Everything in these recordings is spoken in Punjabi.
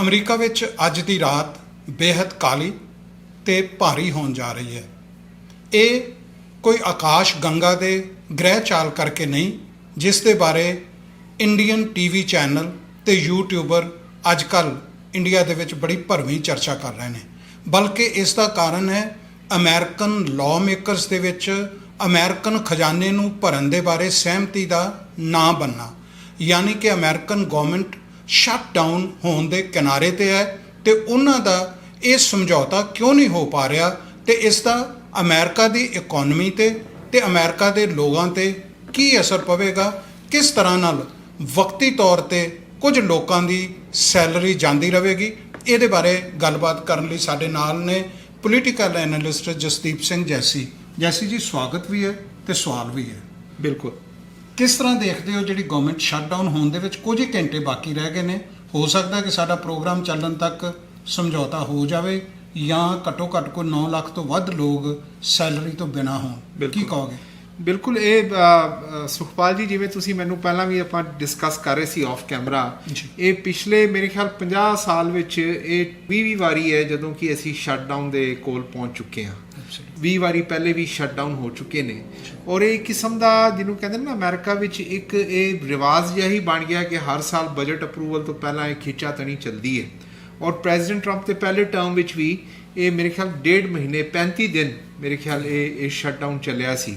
ਅਮਰੀਕਾ ਵਿੱਚ ਅੱਜ ਦੀ ਰਾਤ ਬੇहद ਕਾਲੀ ਤੇ ਭਾਰੀ ਹੋਣ ਜਾ ਰਹੀ ਹੈ। ਇਹ ਕੋਈ ਆਕਾਸ਼ ਗੰਗਾ ਦੇ ਗ੍ਰਹਿ ਚਾਲ ਕਰਕੇ ਨਹੀਂ, ਜਿਸ ਦੇ ਬਾਰੇ ਇੰਡੀਅਨ ਟੀਵੀ ਚੈਨਲ ਤੇ ਯੂਟਿਊਬਰ ਅੱਜਕੱਲ ਇੰਡੀਆ ਦੇ ਵਿੱਚ ਬੜੀ ਭਰਵੀਂ ਚਰਚਾ ਕਰ ਰਹੇ ਨੇ। ਬਲਕਿ ਇਸ ਦਾ ਕਾਰਨ ਹੈ ਅਮਰੀਕਨ ਲਾਅ ਮੇਕਰਸ ਦੇ ਵਿੱਚ ਅਮਰੀਕਨ ਖਜ਼ਾਨੇ ਨੂੰ ਭਰਨ ਦੇ ਬਾਰੇ ਸਹਿਮਤੀ ਦਾ ਨਾ ਬੰਨਾ ਯਾਨੀ ਕਿ ਅਮਰੀਕਨ ਗਵਰਨਮੈਂਟ ਸ਼ਟ ਡਾਊਨ ਹੋਣ ਦੇ ਕਿਨਾਰੇ ਤੇ ਹੈ ਤੇ ਉਹਨਾਂ ਦਾ ਇਹ ਸਮਝੌਤਾ ਕਿਉਂ ਨਹੀਂ ਹੋ ਪਾ ਰਿਹਾ ਤੇ ਇਸ ਦਾ ਅਮਰੀਕਾ ਦੀ ਇਕਨੋਮੀ ਤੇ ਤੇ ਅਮਰੀਕਾ ਦੇ ਲੋਕਾਂ ਤੇ ਕੀ ਅਸਰ ਪਵੇਗਾ? ਕਿਸ ਤਰ੍ਹਾਂ ਨਾਲ ਵਕਤੀ ਤੌਰ ਤੇ ਕੁਝ ਲੋਕਾਂ ਦੀ ਸੈਲਰੀ ਜਾਂਦੀ ਰਹੇਗੀ? ਇਹਦੇ ਬਾਰੇ ਗੱਲਬਾਤ ਕਰਨ ਲਈ ਸਾਡੇ ਨਾਲ ਨੇ ਪੋਲੀਟੀਕਲ ਐਨਾਲਿਸਟ ਜਸਦੀਪ ਸਿੰਘ ਜੈਸੀ। ਜੈਸੀ ਜੀ, ਸਵਾਗਤ ਵੀ ਹੈ ਤੇ ਸਵਾਲ ਵੀ ਹੈ। ਬਿਲਕੁਲ। ਕਿਸ ਤਰ੍ਹਾਂ ਦੇਖਦੇ ਹੋ ਜਿਹੜੀ ਗਵਰਨਮੈਂਟ ਸ਼ਟਡਾਊਨ ਹੋਣ ਦੇ ਵਿੱਚ ਕੁਝ ਹੀ ਘੰਟੇ ਬਾਕੀ ਰਹਿ ਗਏ ਨੇ ਹੋ ਸਕਦਾ ਕਿ ਸਾਡਾ ਪ੍ਰੋਗਰਾਮ ਚੱਲਣ ਤੱਕ ਸਮਝੌਤਾ ਹੋ ਜਾਵੇ ਜਾਂ ਘੱਟੋ ਘੱਟ ਕੋਈ 9 ਲੱਖ ਤੋਂ ਵੱਧ ਲੋਕ ਸੈਲਰੀ ਤੋਂ ਬਿਨਾ ਹੋਣ ਕੀ। ਕਹੋਗੇ ਬਿਲਕੁਲ ਇਹ ਸੁਖਪਾਲ ਜੀ ਜਿਵੇਂ ਤੁਸੀਂ ਮੈਨੂੰ ਪਹਿਲਾਂ ਵੀ ਆਪਾਂ ਡਿਸਕਸ ਕਰ ਰਹੇ ਸੀ ਆਫ ਕੈਮਰਾ। ਇਹ ਪਿਛਲੇ ਮੇਰੇ ਖਿਆਲ 50 ਸਾਲ ਵਿੱਚ ਇਹ 20 ਵਾਰੀ ਹੈ ਜਦੋਂ ਕਿ ਅਸੀਂ ਸ਼ਟਡਾਊਨ ਦੇ ਕੋਲ ਪਹੁੰਚ ਚੁੱਕੇ ਹਾਂ 20 ਵਾਰੀ ਪਹਿਲੇ ਵੀ ਸ਼ਟਡਾਊਨ ਹੋ ਚੁੱਕੇ ਨੇ। ਔਰ ਇਹ ਕਿਸਮ ਦਾ ਜਿਹਨੂੰ ਕਹਿੰਦੇ ਨਾ ਅਮਰੀਕਾ ਵਿੱਚ ਇੱਕ ਇਹ ਰਿਵਾਜ ਜਿਹਾ ਹੀ ਬਣ ਗਿਆ ਕਿ ਹਰ ਸਾਲ ਬਜਟ ਅਪਰੂਵਲ ਤੋਂ ਪਹਿਲਾਂ ਇਹ ਖਿੱਚਾ ਤਣੀ ਚੱਲਦੀ ਹੈ। ਔਰ ਪ੍ਰੈਜ਼ੀਡੈਂਟ ਟਰੰਪ ਦੇ ਪਹਿਲੇ ਟਰਮ ਵਿੱਚ ਵੀ ਇਹ ਮੇਰੇ ਖਿਆਲ ਡੇਢ ਮਹੀਨੇ 35 ਦਿਨ ਮੇਰੇ ਖਿਆਲ ਇਹ ਇਹ ਸ਼ਟਡਾਊਨ ਚੱਲਿਆ ਸੀ।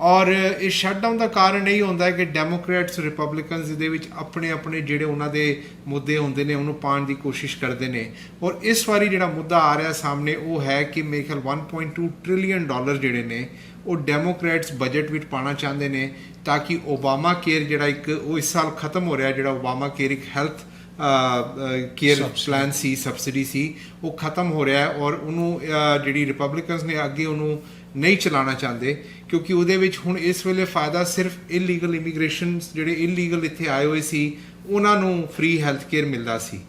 ਔਰ ਇਹ ਸ਼ਟਡਾਊਨ ਦਾ ਕਾਰਨ ਇਹ ਹੁੰਦਾ ਹੈ ਕਿ ਡੈਮੋਕ੍ਰੈਟਸ ਰਿਪਬਲਿਕਨਸ ਦੇ ਵਿੱਚ ਆਪਣੇ ਆਪਣੇ ਜਿਹੜੇ ਉਹਨਾਂ ਦੇ ਮੁੱਦੇ ਹੁੰਦੇ ਨੇ, ਉਹਨੂੰ ਪਾਣ ਦੀ ਕੋਸ਼ਿਸ਼ ਕਰਦੇ ਨੇ। ਔਰ ਇਸ ਵਾਰੀ ਜਿਹੜਾ ਮੁੱਦਾ ਆ ਰਿਹਾ ਸਾਹਮਣੇ, ਉਹ ਹੈ ਕਿ ਮੇਰੇ ਖਿਆਲ 1.2 ਟ੍ਰਿਲੀਅਨ ਡਾਲਰ ਜਿਹੜੇ ਨੇ, ਉਹ ਡੈਮੋਕ੍ਰੈਟਸ ਬਜਟ ਵਿੱਚ ਪਾਣਾ ਚਾਹੁੰਦੇ ਨੇ, ਤਾਂ ਕਿ ਓਬਾਮਾ ਕੇਅਰ ਜਿਹੜਾ ਇੱਕ, ਉਹ ਇਸ ਸਾਲ ਖਤਮ ਹੋ ਰਿਹਾ ਜਿਹੜਾ ਓਬਾਮਾ ਕੇਅਰ ਇੱਕ ਹੈਲਥ ਕੇਅਰ. ਪਲਾਨ ਸੀ ਸਬਸਿਡੀ ਸੀ ਉਹ ਖਤਮ ਹੋ ਰਿਹਾ ਹੈ ਔਰ ਉਹਨੂੰ ਜਿਹੜੀ ਰਿਪਬਲਿਕਨਸ ਨੇ ਅੱਗੇ ਉਹਨੂੰ ਨਹੀਂ ਚਲਾਉਣਾ ਚਾਹੁੰਦੇ ਕਿਉਂਕਿ ਉਹਦੇ ਵਿੱਚ ਹੁਣ ਇਸ ਵੇਲੇ ਫਾਇਦਾ ਸਿਰਫ ਇਲੀਗਲ ਇਮੀਗ੍ਰੇਸ਼ਨ ਜਿਹੜੇ ਇਲੀਗਲ ਇੱਥੇ ਆਏ ਹੋਏ ਸੀ ਉਹਨਾਂ ਨੂੰ ਫ੍ਰੀ ਹੈਲਥ ਕੇਅਰ ਮਿਲਦਾ ਸੀ।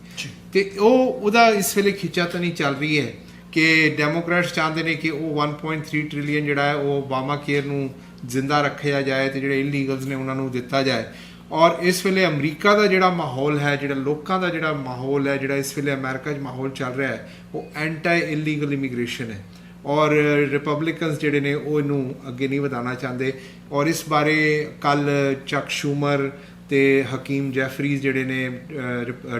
ਤੇ ਉਹ ਉਹਦਾ ਇਸ ਵੇਲੇ ਖਿੱਚਾਤਨੀ ਚੱਲ ਰਹੀ ਹੈ ਕਿ ਡੈਮੋਕ੍ਰੈਟਸ ਚਾਹੁੰਦੇ ਨੇ ਕਿ ਉਹ 1.3 ਟ੍ਰਿਲੀਅਨ ਜਿਹੜਾ ਹੈ ਉਹ ਓਬਾਮਾ ਕੇਅਰ ਨੂੰ ਜ਼ਿੰਦਾ ਰੱਖਿਆ ਜਾਏ ਤੇ ਜਿਹੜੇ ਇਲੀਗਲਸ ਨੇ ਉਹਨਾਂ ਨੂੰ ਦਿੱਤਾ ਜਾਏ ਔਰ ਇਸ ਵੇਲੇ ਅਮਰੀਕਾ ਦਾ ਜਿਹੜਾ ਮਾਹੌਲ ਹੈ, ਜਿਹੜਾ ਲੋਕਾਂ ਦਾ ਜਿਹੜਾ ਮਾਹੌਲ ਹੈ, ਜਿਹੜਾ ਇਸ ਵੇਲੇ ਅਮਰੀਕਾ 'ਚ ਮਾਹੌਲ ਚੱਲ ਰਿਹਾ ਹੈ, ਉਹ ਐਂਟੀ ਇਲੀਗਲ ਇਮੀਗ੍ਰੇਸ਼ਨ ਹੈ। ਔਰ ਰਿਪਬਲਿਕਨਸ ਜਿਹੜੇ ਨੇ, ਉਹ ਇਹਨੂੰ ਅੱਗੇ ਨਹੀਂ ਵਧਾਉਣਾ ਚਾਹੁੰਦੇ। ਔਰ ਇਸ ਬਾਰੇ ਕੱਲ ਚੱਕ ਸ਼ੂਮਰ ਤੇ ਹਕੀਮ ਜੈਫਰੀਜ਼ ਜਿਹੜੇ ਨੇ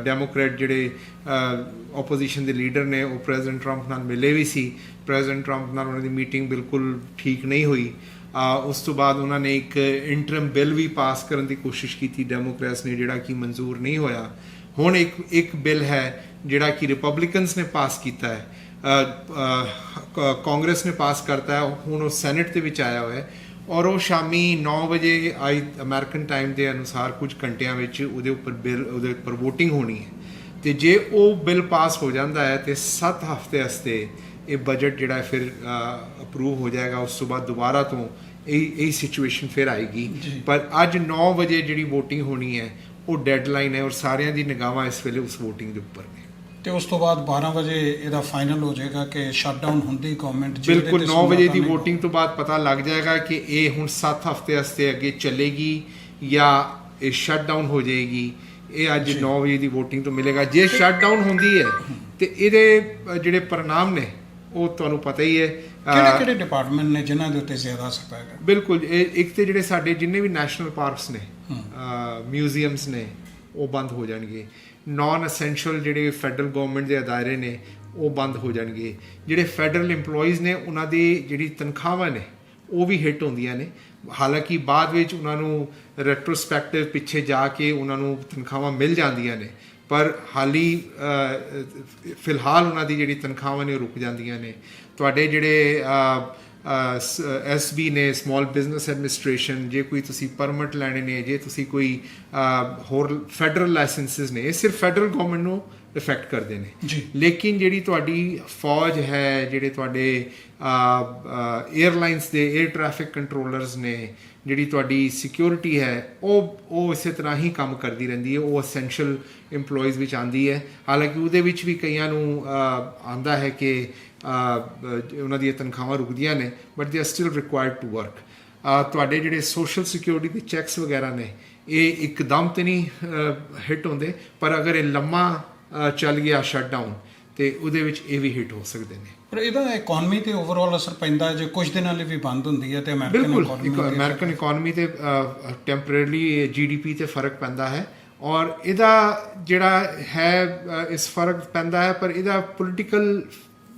ਡੈਮੋਕ੍ਰੈਟ ਜਿਹੜੇ ਆਪੋਜੀਸ਼ਨ ਦੇ ਲੀਡਰ ਨੇ, ਉਹ ਪ੍ਰੈਜ਼ੀਡੈਂਟ ਟਰੰਪ ਨਾਲ ਮਿਲੇ ਵੀ ਸੀ। ਪ੍ਰੈਜ਼ੀਡੈਂਟ ਟਰੰਪ ਨਾਲ ਉਹਨਾਂ ਦੀ ਮੀਟਿੰਗ ਬਿਲਕੁਲ ਠੀਕ ਨਹੀਂ ਹੋਈ। ਉਸ ਤੋਂ ਬਾਅਦ ਉਹਨਾਂ ਨੇ ਇੱਕ ਇੰਟਰਮ ਬਿੱਲ ਵੀ ਪਾਸ ਕਰਨ ਦੀ ਕੋਸ਼ਿਸ਼ ਕੀਤੀ ਡੈਮੋਕ੍ਰੈਟਸ ਨੇ, ਜਿਹੜਾ ਕਿ ਮਨਜ਼ੂਰ ਨਹੀਂ ਹੋਇਆ। ਹੁਣ ਇੱਕ ਇੱਕ ਬਿੱਲ ਹੈ, ਜਿਹੜਾ ਕਿ ਰਿਪਬਲਿਕਨਸ ਨੇ ਪਾਸ ਕੀਤਾ ਹੈ। ਕਾਂਗਰਸ ਨੇ ਪਾਸ ਕਰਤਾ ਹੈ, ਹੁਣ ਉਹ ਸੈਨੇਟ ਦੇ ਵਿੱਚ ਆਇਆ ਹੋਇਆ ਹੈ। ਔਰ ਉਹ ਸ਼ਾਮੀ 9 ਵਜੇ ਆਈ ਅਮਰੀਕਨ ਟਾਈਮ ਦੇ ਅਨੁਸਾਰ ਕੁਝ ਘੰਟਿਆਂ ਵਿੱਚ ਉਹਦੇ ਉੱਪਰ ਬਿੱਲ ਉਹਦੇ ਉੱਪਰ VOTING ਹੋਣੀ ਹੈ। ਤੇ ਜੇ ਉਹ ਬਿੱਲ ਪਾਸ ਹੋ ਜਾਂਦਾ ਹੈ, ਤੇ 7 ਹਫ਼ਤੇ ਵਾਸਤੇ ਇਹ ਬਜਟ ਜਿਹੜਾ ਫਿਰ ਅਪਰੂਵ ਹੋ ਜਾਏਗਾ ਉਸ ਤੋਂ ਬਾਅਦ ਦੁਬਾਰਾ ਤੋਂ ਇਹ ਇਹ ਸਿਚੁਏਸ਼ਨ ਫਿਰ ਆਏਗੀ। ਜੀ। ਪਰ ਅੱਜ 9 ਵਜੇ ਜਿਹੜੀ VOTING ਹੋਣੀ ਹੈ ਉਹ ਡੈਡਲਾਈਨ ਹੈ ਔਰ ਸਾਰਿਆਂ ਦੀ ਨਿਗਾਹਾਂ ਇਸ ਵੇਲੇ ਉਸ VOTING ਦੇ ਉੱਪਰ ਨੇ। ਤੇ ਉਸ ਤੋਂ ਬਾਅਦ 12 ਵਜੇ ਇਹਦਾ ਫਾਈਨਲ ਹੋ ਜਾਏਗਾ ਕਿ ਸ਼ਟਡਾਊਨ ਹੁੰਦੀ ਗਵਰਨਮੈਂਟ ਬਿਲਕੁਲ 9 ਵਜੇ ਦੀ VOTING ਤੋਂ ਬਾਅਦ ਪਤਾ ਲੱਗ ਜਾਏਗਾ ਕਿ ਇਹ ਹੁਣ 7 ਹਫ਼ਤੇ ਵਾਸਤੇ ਅੱਗੇ ਚੱਲੇਗੀ ਜਾਂ ਇਹ ਸ਼ਟਡਾਊਨ ਹੋ ਜਾਏਗੀ। ਇਹ ਅੱਜ 9 ਵਜੇ ਦੀ VOTING ਤੋਂ ਮਿਲੇਗਾ। ਜੇ ਸ਼ਟਡਾਊਨ ਹੁੰਦੀ ਹੈ ਤੇ ਇਹਦੇ ਜਿਹੜੇ ਪਰਿਣਾਮ ਨੇ ਉਹ ਤੁਹਾਨੂੰ ਪਤਾ ਹੀ ਹੈ ਕਿਹੜੇ ਕਿਹੜੇ ਡਿਪਾਰਟਮੈਂਟ ਨੇ ਜਿਨ੍ਹਾਂ ਦੇ ਉੱਤੇ ਜ਼ਿਆਦਾ ਅਸਰ ਪਏਗਾ ਬਿਲਕੁਲ ਇਹ ਇੱਕ ਤੇ ਜਿਹੜੇ ਸਾਡੇ ਜਿੰਨੇ ਵੀ ਨੈਸ਼ਨਲ ਪਾਰਕਸ ਨੇ ਮਿਊਜ਼ੀਅਮਸ ਨੇ ਉਹ ਬੰਦ ਹੋ ਜਾਣਗੇ। ਨਾਨ ਅਸੈਂਸ਼ੀਅਲ ਜਿਹੜੇ ਫੈਡਰਲ ਗਵਰਨਮੈਂਟ ਦੇ ਅਦਾਰੇ ਨੇ ਉਹ ਬੰਦ ਹੋ ਜਾਣਗੇ। ਜਿਹੜੇ ਫੈਡਰਲ EMPLOYEES ਨੇ ਉਹਨਾਂ ਦੀ ਜਿਹੜੀ ਤਨਖਾਹਾਂ ਨੇ ਉਹ ਵੀ ਹਿੱਟ ਹੁੰਦੀਆਂ ਨੇ। ਹਾਲਾਂਕਿ ਬਾਅਦ ਵਿੱਚ ਉਹਨਾਂ ਨੂੰ ਰੈਟਰੋਸਪੈਕਟਿਵ ਪਿੱਛੇ ਜਾ ਕੇ ਉਹਨਾਂ ਨੂੰ ਤਨਖਾਹਾਂ ਮਿਲ ਜਾਂਦੀਆਂ ਨੇ ਪਰ ਹਾਲੀ ਫਿਲਹਾਲ ਉਹਨਾਂ ਦੀ ਜਿਹੜੀ ਤਨਖਾਹਾਂ ਨੇ ਉਹ ਰੁਕ ਜਾਂਦੀਆਂ ਨੇ। ਤੁਹਾਡੇ ਜਿਹੜੇ ਐਸਬੀ ਨੇ ਸਮਾਲ ਬਿਜ਼ਨਸ ਐਡਮਿਨਿਸਟ੍ਰੇਸ਼ਨ ਜੇ ਕੋਈ ਤੁਸੀਂ ਪਰਮਿਟ ਲੈਣੇ ਨੇ ਜੇ ਤੁਸੀਂ ਕੋਈ ਹੋਰ ਫੈਡਰਲ ਲਾਇਸੈਂਸਸ ਨੇ ਇਹ ਸਿਰਫ ਫੈਡਰਲ ਗਵਰਨਮੈਂਟ ਨੂੰ ਇਫੈਕਟ ਕਰਦੇ ਨੇ। ਲੇਕਿਨ ਜਿਹੜੀ ਤੁਹਾਡੀ ਫੌਜ ਹੈ ਜਿਹੜੇ ਤੁਹਾਡੇ 에ਅਰਲਾਈਨਸ ਦੇ 에ਅਰ ਟ੍ਰੈਫਿਕ ਕੰਟਰੋਲਰਸ ਨੇ ਜਿਹੜੀ ਤੁਹਾਡੀ ਸਿਕਿਉਰਿਟੀ ਹੈ ਉਹ ਉਹ ਇਸੇ ਤਰ੍ਹਾਂ ਹੀ ਕੰਮ ਕਰਦੀ ਰਹਿੰਦੀ ਹੈ ਉਹ ਅਸੈਂਸ਼ੀਅਲ EMPLOYEES ਵਿੱਚ ਆਂਦੀ ਹੈ ਹਾਲਾਂਕਿ ਉਹਦੇ ਵਿੱਚ ਵੀ ਕਈਆਂ ਨੂੰ ਆਂਦਾ ਹੈ ਕਿ ਉਹਨਾਂ ਦੀਆਂ ਤਨਖਾਹਾਂ ਰੁਕਦੀਆਂ ਨੇ but they are still required to work ਤੁਹਾਡੇ ਜਿਹੜੇ ਸੋਸ਼ਲ ਸਿਕਿਉਰਿਟੀ ਦੇ ਚੈੱਕਸ ਵਗੈਰਾ ਨੇ ਇਹ ਇੱਕਦਮ ਤੇ ਨਹੀਂ ਹਿੱਟ ਹੁੰਦੇ ਪਰ ਅਗਰ ਇਹ ਲੰਮਾ ਚੱਲ ਗਿਆ ਸ਼ਟਡਾਊਨ ਤੇ ਉਹਦੇ ਵਿੱਚ ਇਹ ਵੀ ਹਿੱਟ ਹੋ ਸਕਦੇ ਨੇ। ਪਰ ਇਹਦਾ ਇਕਨੋਮੀ ਤੇ ਓਵਰਆਲ ਅਸਰ ਪੈਂਦਾ ਜੇ ਕੁਝ ਦਿਨਾਂ ਲਈ ਵੀ ਬੰਦ ਹੁੰਦੀ ਹੈ ਤੇ ਅਮਰੀਕਨ ਬਿਲਕੁਲ economy ਇੱਕ ਤੇ- ਅਮਰੀਕਨ ਇਕਨੋਮੀ ਤੇ ਟੈਂਪਰੇਰੀ ਜੀਡੀਪੀ ਤੇ ਫ਼ਰਕ ਪੈਂਦਾ ਹੈ ਔਰ ਇਹਦਾ ਜਿਹੜਾ ਹੈ ਇਸ ਫ਼ਰਕ ਪੈਂਦਾ ਹੈ ਪਰ ਇਹਦਾ ਪੋਲੀਟੀਕਲ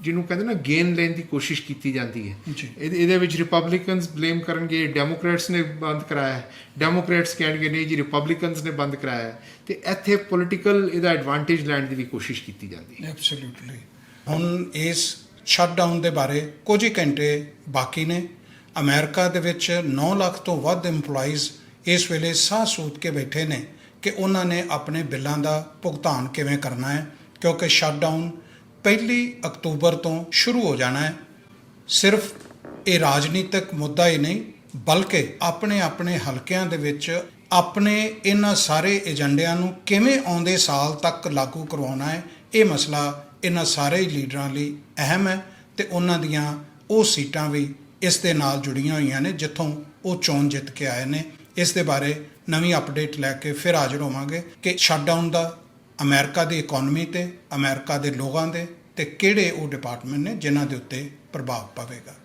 ਜਿਹਨੂੰ ਕਹਿੰਦੇ ਨਾ ਗੇਨ ਲੈਣ ਦੀ ਕੋਸ਼ਿਸ਼ ਕੀਤੀ ਜਾਂਦੀ ਹੈ। ਇਹਦੇ ਵਿੱਚ ਰਿਪਬਲਿਕਨਸ ਬਲੇਮ ਕਰਨਗੇ ਡੈਮੋਕ੍ਰੇਟਸ ਨੇ ਬੰਦ ਕਰਾਇਆ। ਡੈਮੋਕ੍ਰੇਟਸ ਕਹਿਣਗੇ ਨਹੀਂ ਜੀ ਰਿਪਬਲਿਕਨਸ ਨੇ ਬੰਦ ਕਰਾਇਆ। ਤੇ ਇੱਥੇ ਪੋਲੀਟੀਕਲ ਇਹਦਾ ਐਡਵਾਂਟੇਜ ਲੈਣ ਦੀ ਵੀ ਕੋਸ਼ਿਸ਼ ਕੀਤੀ ਜਾਂਦੀ ਹੈ। ਐਬਸੋਲੂਟਲੀ ਹੁਣ ਇਸ ਸ਼ਟਡਾਊਨ ਦੇ ਬਾਰੇ ਕੁਝ ਹੀ ਘੰਟੇ ਬਾਕੀ ਨੇ। ਅਮਰੀਕਾ ਦੇ ਵਿੱਚ 9 ਲੱਖ ਤੋਂ ਵੱਧ EMPLOYEES ਇਸ ਵੇਲੇ ਸਾਹ ਸੂਤ ਕੇ ਬੈਠੇ ਨੇ ਕਿ ਉਹਨਾਂ ਨੇ ਆਪਣੇ ਬਿੱਲਾਂ ਦਾ ਭੁਗਤਾਨ ਕਿਵੇਂ ਕਰਨਾ ਹੈ ਕਿਉਂਕਿ ਸ਼ਟਡਾਊਨ ਪਹਿਲੀ ਅਕਤੂਬਰ ਤੋਂ ਸ਼ੁਰੂ ਹੋ ਜਾਣਾ ਹੈ। ਸਿਰਫ ਇਹ ਰਾਜਨੀਤਿਕ ਮੁੱਦਾ ਹੀ ਨਹੀਂ, ਬਲਕਿ ਆਪਣੇ ਆਪਣੇ ਹਲਕਿਆਂ ਦੇ ਵਿੱਚ ਆਪਣੇ ਇਹਨਾਂ ਸਾਰੇ ਏਜੰਡਿਆਂ ਨੂੰ ਕਿਵੇਂ ਆਉਂਦੇ ਸਾਲ ਤੱਕ ਲਾਗੂ ਕਰਵਾਉਣਾ ਹੈ, ਇਹ ਮਸਲਾ ਇਹਨਾਂ ਸਾਰੇ ਲੀਡਰਾਂ ਲਈ ਅਹਿਮ ਹੈ ਤੇ ਉਹਨਾਂ ਦੀਆਂ ਉਹ ਸੀਟਾਂ ਵੀ ਇਸ ਦੇ ਨਾਲ ਜੁੜੀਆਂ ਹੋਈਆਂ ਨੇ, ਜਿੱਥੋਂ ਉਹ ਚੋਣ ਜਿੱਤ ਕੇ ਆਏ ਨੇ। ਇਸ ਦੇ ਬਾਰੇ ਨਵੀਂ ਅਪਡੇਟ ਲੈ ਕੇ ਫਿਰ ਹਾਜ਼ਰ ਹੋਵਾਂਗੇ ਕਿ ਸ਼ਟਡਾਊਨ ਦਾ ਅਮਰੀਕਾ ਦੀ ਇਕਨੋਮੀ ਤੇ, ਅਮਰੀਕਾ ਦੇ ਲੋਕਾਂ ਦੇ ਤੇ ਕਿਹੜੇ ਉਹ ਡਿਪਾਰਟਮੈਂਟ ਨੇ ਜਿਨ੍ਹਾਂ ਦੇ ਉੱਤੇ ਪ੍ਰਭਾਵ ਪਵੇਗਾ?